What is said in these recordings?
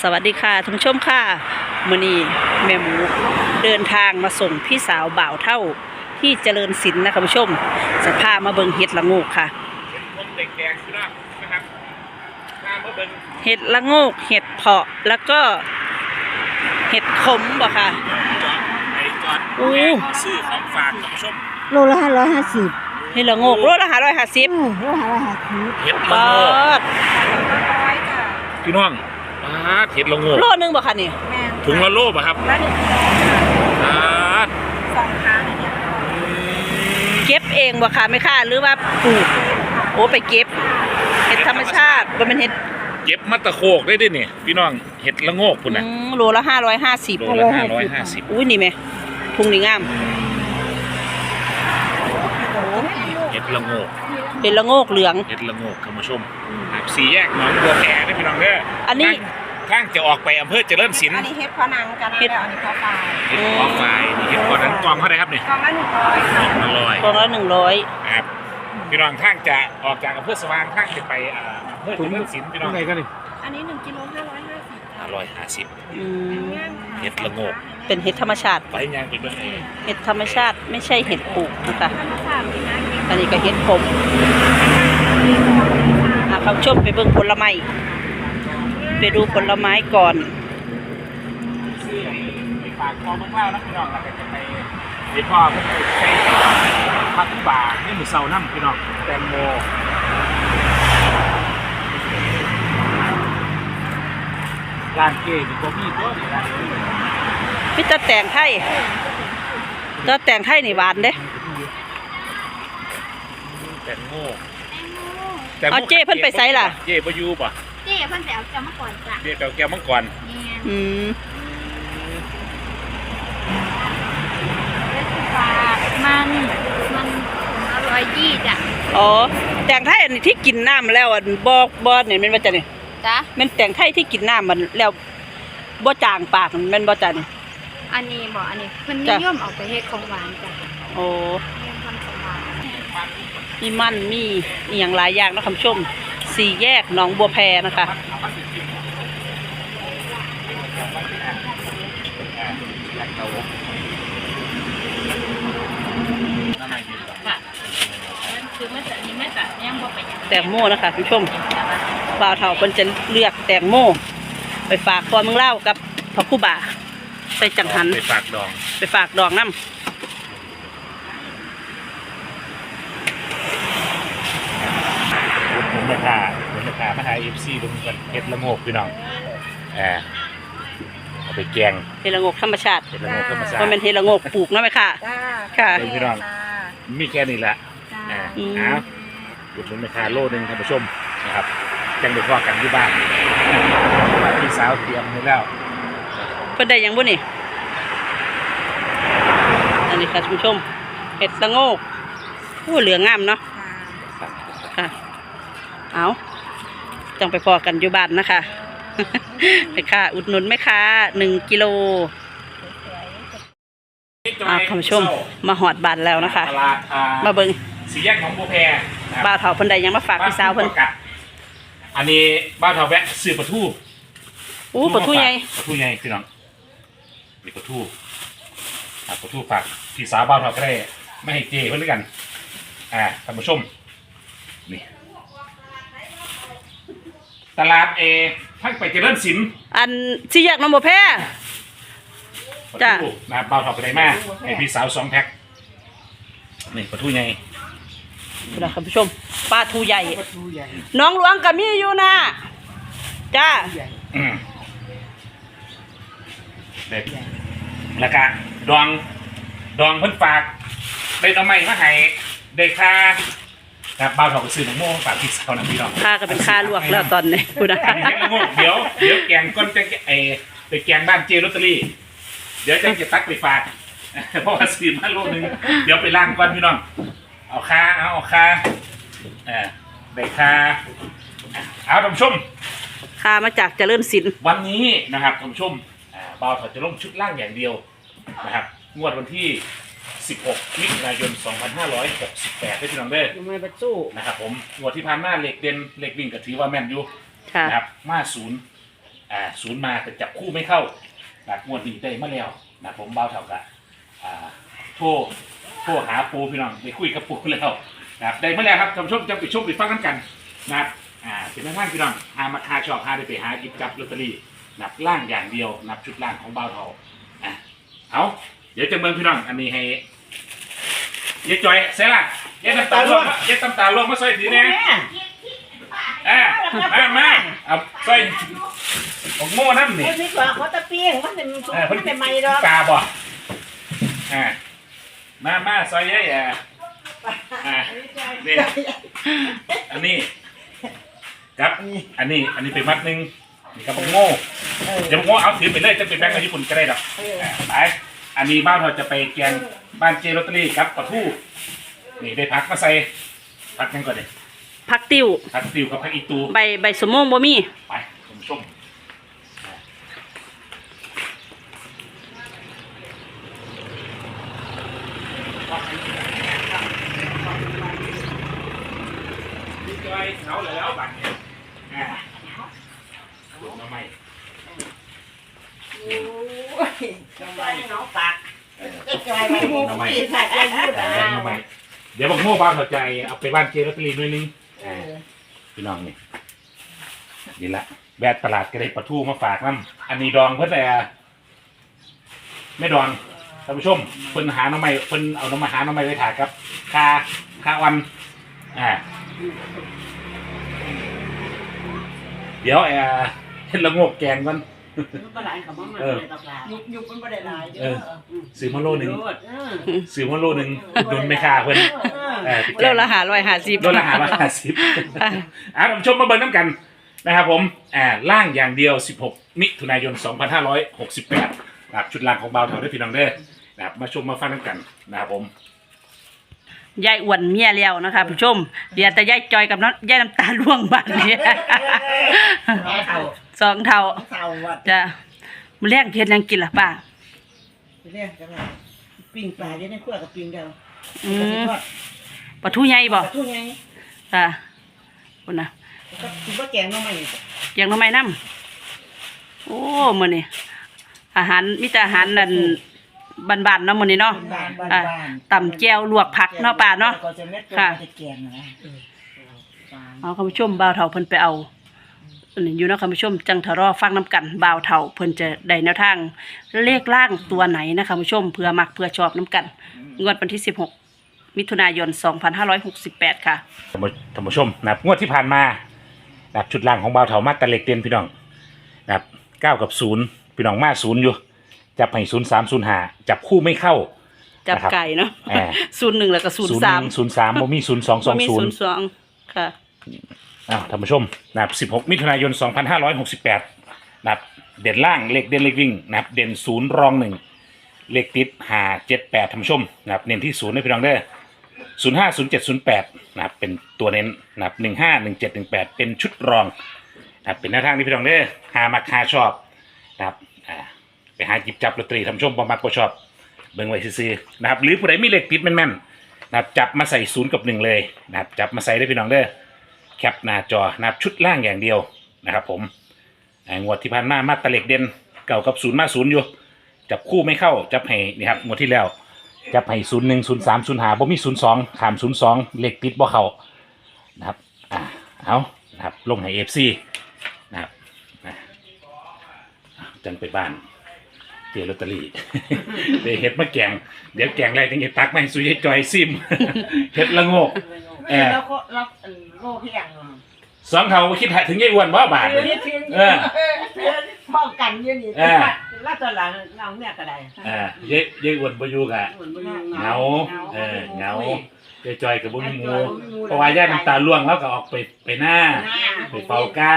สวัสดีค่ะท่านผู้ชมค่ะมื่อนี้แม่หมูเดินทางมาส่งพี่สาวบ่าวเท่าที่เจริญศิลป์นะคะผู้ชมจะพามาเบิงเห็ดละโงกค่ะคนเด็กแดงคือนะนะครับมาเมื่อเป็นเห็ดละโงกเห็ดเพาะแล้วก็เห็ดขมบ่ค่ะจอดไอ้จอดอู้แม่ซื้อของฝากท่านผู้ชมโลละห้าร้อยห้าสิบเห็ดละโงกรสละห้าร้อยห้าสิบโลละห้าร้อยห้าสิบเห็ดบละาโงกทพี่น้อง ปาดเห็ดละโงกโลนึงบ่ค่ะนี่ถุงละโลป่ะครับปาดเก็บเองบ่ค่ะไม่ค่ะหรือว่าปลูกโอ้ไปเก็บเห็ดธรรมชาติบ่เป็นเห็ดเก็บมัตตะโคกได้ด้วยนี่พี่น้องเห็ดละโงกคุณอืนะมโลละห้าร้อยห้าสิบโลละห้าร้อยห้าสิบอุ้ยนี่ไหมพุงนี่งาม เห็ดละโงก เป็นละโงกเหลือง เห็ดละโงกท่านผู้ชมครับสี่แยกหนองบัวแพได้พี่น้องเด้ออันนี้ ข้างจะออกไปอำเภอเจริญศิลป์อันนี้เฮ็ดพอนังกันเฮ็ดแล้วอันนี้พอปลายเห็ดกอไฟนี่เห็ดกอนั้นกองเท่าไหร่ครับนี่กองละหนึ่งร้อยกองละร้อยกล่องละหนึ่งร้อยครับพี่น้องข้างจะออกจากอำเภอสว่างข้างจะไปอ่าอำเภอเจริญศิลป์พี่น้องอันนี้หนึ่งกิโลห้าร้อยห้าสิบอร่อยห้าสิบ อืมเห็ดละโงก เป็นเห็ดธรรมชาติ ไปยางไปเบิ่งเองเห็ดธรรมชาติไม่ใช่เห็ดปลูกนะคะ ธรรมชาติเลยนะ อันนี้ก็เห็ดผมอะเขาชมไปเบิ่งผลไม้ ไปดูผลไม้ก่อนซื้อไปฝากคอเมืองเล่าวนะพี่น้องแล้วก็จะไปพี่พ่อเพิ่นไปใช้พักป่านี่มือเสาน้ำพี่น้องแตงโมร้านเก๋นี่ก็มีตัวนี่ร้านเก๋พิจารแตงไทยก็แตงไทยนี่หวานเด้ แตงโมเอาเจ้เพิ่นไปไสล่ะ เจ้บ่อยู่ป่ะเจ๊เพิ่นไปเอาจะมาก่อนจ้ะเจ้แก้วแก้วมังกรนี่อืมฝากมัน มันอร่อยยี่จ้ะอ๋อแตงไทยอันนี้ที่กินน้ำแล้วอันบ่บ่เนี่ยแมันว่าจะนี่จ้ะแมันแตงไทยที่กินน้ำมันแล้วบ่จางปากมันแม่นบ่จ้ะนี่ อันนี้บอกอันนี้เพิ่นนิจ้ะ ยมเอาไปเฮ็ดของหวานจ้ะโอ้ นิยมทำของหวาน มีมันมีอหย่างหลายอย่างนะคำชมสี่แยกหนองบัวแพนะคะคือมันจะนี่มันจะยังบ่ไปยังแตงโมนะคะคุณผู้ชมบ่าวเฒ่าเพิ่นจะเลือกแตงโมไปฝากพอเมืองเล่าวกับพระคุบาไปจังหัน ไปฝากดอง ไปฝากดองน้ ผมราคาผมราคามาหาเอฟซีดูกันเห็ดละโงกพี่น้องแอบเอาไปแกงำเฮดละโงกธรรมชาติเห็ดละโงกธรรมชาเพราะติเป็นเฮดละโงกปลูกเนาะไหมค่ะ จ้าค่ะเดี๋ยวพี่น้อง มีแค่นี้แหละ จ้าอ่าอืม เอาอุดหนุนราคาโลหนึงท่านผู้ชมนะครับจังเด็กพ่อกันที่บ้านพี่สาวเตรียมไว้แล้วเพิ่นได้หยังบ่นี่ อันนี้ค่ะคุณผู้ชมเห็ดละโงกโอ้เหลืองงามเนาะค่ะ เอาจังไปพอกันอยู่บ้านนะคะไปค่ะ อุดหนุนไหมคะหนึ่งกิโลอ่าคุณผู้ชมมาหอดบ้านแล้วนะคะตลาดอ่ามาเบิงสี่แยกหนองบัวแพนะครับบ่าวเฒ่าเพิ่นใดยังมาฝากพี่สาวเพิ่นบ้กัดอันนี้บ้านเทาแวะซื้อปลาทูอู้ปลาทูใหญ่ปลาทูใหญ่พี่น้องนี่ปลาทูอะปลาทูฝากพี่สาวบ้านเทาก็ได้ไม่ให้เจเพื่อนด้วยกัน อ่าท่านผู้ชมนี่ ตลาดเอทั้งไปเจริญศิลป์อันสี่แยกหน้องบัวแพปลาจ้ะทูนะบ้านเทาก็ได้มาให้พี่สาวสองแพ็คนี่ปลาทูใหญ่นะคุณผู้ชมปลาทูใหญ่น้องหลวงก็มีอยู่นะจ้าอืมเด็กแล้วก็ดองดองเพิ่นฝากได้ทำไมมาให้เด็กค่า ครับบ้านเขาก็ซื้อหนังโม่ฝากพี่สาวนะพี่น้องค่าก็เป็นค่าลวกแล้วตอนนี้คุณนะอันนี้เฮ็ดละโง่เดี๋ยวเดี๋ยวแกงก้นจะไอไปแกงบ้านเจลอตเตอรี่ เดี๋ยวจะจะตักไปฝากเพราะว่าซื้อมาโลนึงเดี๋ยวไปล้างก่อนพี่น้องเอาค่าเอาเอาค่าเออได้ค่าเอาท่านผู้ชมค่ามาจากเจริญศิลป์วันนี้นะครับท่านผู้ชมอ่าบ่าวถอดจะลงชุดล่างอย่างเดียวนะครับงวดวันที่ 16มิถุนายน 2568ให้พี่น้องเด้อไม่ประสู้นะครับผมงวดที่ผ่านมาเหล็กเด่นเหล็กวิ่งก็ถือว่าแม่นอยู่ค่ะ นะครับมาศูนย์อ่าศูนย์มาแต่จับคู่ไม่เข้านะครับงวดนี้ได้มาแล้วนะผมเบาเท่ากับอ่าโทรโทรหาปูพี่น้องไปคุยกับปูแล้วนะครับได้มาแล้วครับท่านผู้ชมจะไปชมไปฟังกันกันนะครับอ่าเป็นแม่ท่านพี่น้องหามาคาชอบหาได้ไปหากิบจับลอตเตอรี่นับล่างอย่างเดียวนับชุดล่างของเบาเท่าอะเอา เดี๋ยวจะเบิ่งพี่น้องอันนี้ให้ยายจอยเสร็จละยายน้ำตาลวงยายน้ำตาลวงมาใส่ถือเนี่ยอ่ามามาเอาใส่ของโม่น้ำนี่เอ้ยนี่กว่าเขาตะเปียงมันเป็นสุกเออมันเป็นไม่ดอกตาบ่อ่ามามาซอยเยัยอ่าอ่านี่อันนี้ครับอันนี้อันนี้เป็นมัดหนึ่งนี่ครับของโม่เดี๋ยวของโม่เอาถือไปเลยจะเป็นแบงก์กับญี่ปุ่นก็ได้ดอกอ่าไป อันนี้บ้านเราจะไปแกงบ้านเจลอตเตอรี่ครับปลาทูนี่ได้พักมาใส่พักกันก่อนเลยผักติ้วพักติวกับพักอีตูใบใบสมโมงบ่มีไปคุณผู้ชมนี่จอยเหงาเลยแล้วบัตรเนี่ยอ่าหลุดมาใหม่ ทำไมน้องปากเจ๊จอยมาหูปีศาจอายุแดดางมาใหม่เดี๋ยวบอกโม่บ้านเข้าใจ เอาไปบ้านเจลอตรีด้วยนึงอ่าพี่น้องนี่นี่ละแบดตลาดก็ได้ปลาทูมาฝากน้ำอันนี้ดองเพื่อแต่ไม่ดองท่านผู้ชมเพิ่นหาน้ำไม้เพิ่นเอาน้ำมาหาน้ำไม้ไว้ถ่ายครับคาคาวันอ่าเดี๋ยวเออเห็นละโงกแกงก่อน ปลาไหลกับมันมันเออเป็นปลายุบยุบมันไม่ได้หลายเออซื้อมาโลหนึ่งเออซื้อมาโลหนึ่งดุนไม่ค่าเพิ่นเออโลละหาร้อยห้าสิบโลละหาร้อยห้าสิบอะท่านผู้ชมมาเบิ่งน้ำกันนะครับผมอ่าล่างอย่างเดียว 16 มิถุนายน 2568นะครับชุดล่างของเบาเท่าได้พี่น้องเด้อนะครับมาชมมาฟังน้ำกันนะครับผมยายอ้วนเมียแล้วนะคะผู้ชมเดี๋ยวแต่ยายจอยกับน้องยายน้ำตาล่วงบานเนี่ยเท่า สองเท่าเท่าวัดจะมื้อแรกเฮ็ดหยังกินล่ะป้าเรียกกันว่าปิ้งปลาอยู่ในครัวกับปิ้งเดียวอืมปลาทูใหญ่บ่ทุกไงค่ะพุ่นน่ะก็คิดว่าแกงน้องใหม่เกียังทำไมน้ำโอ้มื้อนี้อาหารมีแต่อาหารนั่นบ้านๆเนาะมื้อนี้เนาะบ้านบ้านอะบ้านตำแจ่วลวกผักเนาะป้าเนาะก็จะเม็ดตัวค่ะจะแกงนะเอาคุณผู้ชมบ่าวเฒ่าเพิ่นไปเอา อันนี้อยู่เนาะคุณผู้ชมจังทะรอฟังน้กันบ่าวเฒ่าเพิ่นจะได้แนวทาง เลขล่างตัวไหนนะคะคุณผู้ชมเพื่อมักเพื่อชอบน้กัน งวดวันที่ 16 มิถุนายน 2568 ค่ะ ท่านผู้ท่านผู้ชมนะครับงวดที่ผ่านมานะครับชุดล่างของเบาเถามาตะเล็กเตียนพี่น้องนะครับเก้ากับศูนย์พี่น้องมาศูนย์อยู่ จับให้ศูนย์สามศูนย์ห้าจับคู่ไม่เข้า จับนะครับ ไก่เนาะแหม01แล้วก็ศูนย์หนึ่ง03ศูนย์สามบ่มีศูนย์สองสบ่องมีศูนย์02ค่ะ อ่าท่านผู้ชมนะครับ 16 มิถุนายน 2568นะครับ เด่นล่างเลขเด่นเลขวิ่งนะครับเด่นศูนย์รองหนึ่งเลขติดหาเจ็ดแปดท่านผู้ชมนะครับเน้นที่ศูนย์ให้พี่น้องเด้อศูนย์ห้าศูนย์เจ็ดศูนย์แปดนะครับเป็นตัวเน้นนะครับหนึ่งห้าหนึ่งเจ็ดหนึ่งแปดเป็นชุดรองนะครับเป็นหน้าทางที่พี่น้องเด้อหามาคาชอบนะครับอ่าไปหาจิบจับลอตเตอรี่ท่านผู้ชมประมาณก็ชอบเบิ่งไว้ซื้อๆนะครับหรือผู้ใดมีเลขติดแม่นๆนะครับจับมาใส่ศูนย์กับหนึ่งเลยนะครับจับมาใส่ได้พี่น้องเด้อ แคปหน้าจอนะครับชุดล่างอย่างเดียวนะครับผมอ่างวดที่ผ่านมามาตะเล็กเด่นเก่ากับศูนย์มาศูนย์อยู่ จับคู่ไม่เข้าจับให้นี่ครับงวดที่แล้ว จับให้ศูนย์หนึ่งศูนย์สามศูนย์หาบ่มีศูนย์สองขามศูนย์สองเลขติดบ่เข้านะครับอ่าเอานะครับลงให้เอฟซีนะครับอะจังไปบ้านเตี๋ยลอตเตอรี่เดี๋ยวเฮ็ดมาแกง เดี๋ยวแกงอะไรจังเฮ็ดตักมาให้สุยจอยซิมเฮ็ดละโงก เออแล้วก็แล้วโลกที่อย่างสองเขาคิดหาถึงยายอ้วนว่าบาทเอเลอย นี่คือเออป้องกันอยู่นี่เออแล้วตอนหลังเราเนี่ยก็ได้อ่ายายยายอ้วนบ่อยู่กะเหงาเออเหงาจอยจอยๆกับบ่มีหมูเพราะว่าย่าน้ำตาล่วงแล้วก็ออกไปไปหน้า ไปเฝ้าก้า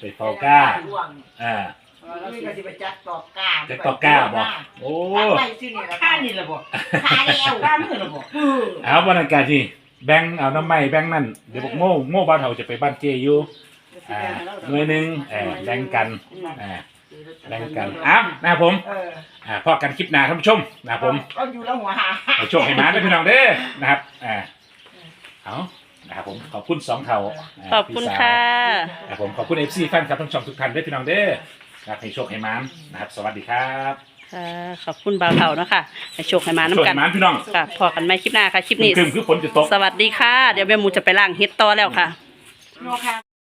ไปเฝ้าก้าอ่านี่ก็สิไปจัดตอกก้าจะต่อก้าบ่โอ้ไปที่นี่ละข้านี่ละบ่ข้าแล้วข้ามือละบ่เอาวันนั้นการที่ แบ่งเอาน้ำไม้แบ่งนั่นเดี๋ยวบอกโม่โม่บ้านเฮาจะไปบ้านเจอยู่อ่าหน่วยหนึงเออแบ่งกันอ่าแบ่งกันอ้าวนะครับผมเอออ่าพอกันคลิปหน้าท่านผู้ชมนะครับผมก็อยู่แล้วหัวหาให้โชคให้หมาด้วยพี่น้องเด้อนะครับอ่าเอานะครับผมขอบคุณสองเท่าาขอบคุณพี่สาว ค่ะ ครับผมขอบคุณเอฟซีแฟนครับทั้งช่องทุกท่านด้วยพี่น้องเด้อนะครับให้โชคให้มานนะครับ สวัสดีครับ ค่ะขอบคุณบ่าวเฒ่าเนาะค่ะให้โชคให้มาโชคน้ำกัให้นมานพี่น้องค่ะพอกันไหมคลิปหน้าค่ะ คลิปนี้ ครึมๆคือฝนจะตก สวัสดีค่ะ เดี๋ยวแม่หมูจะไปล่างเฮ็ดต่อแล้วค่ะโนค่ะ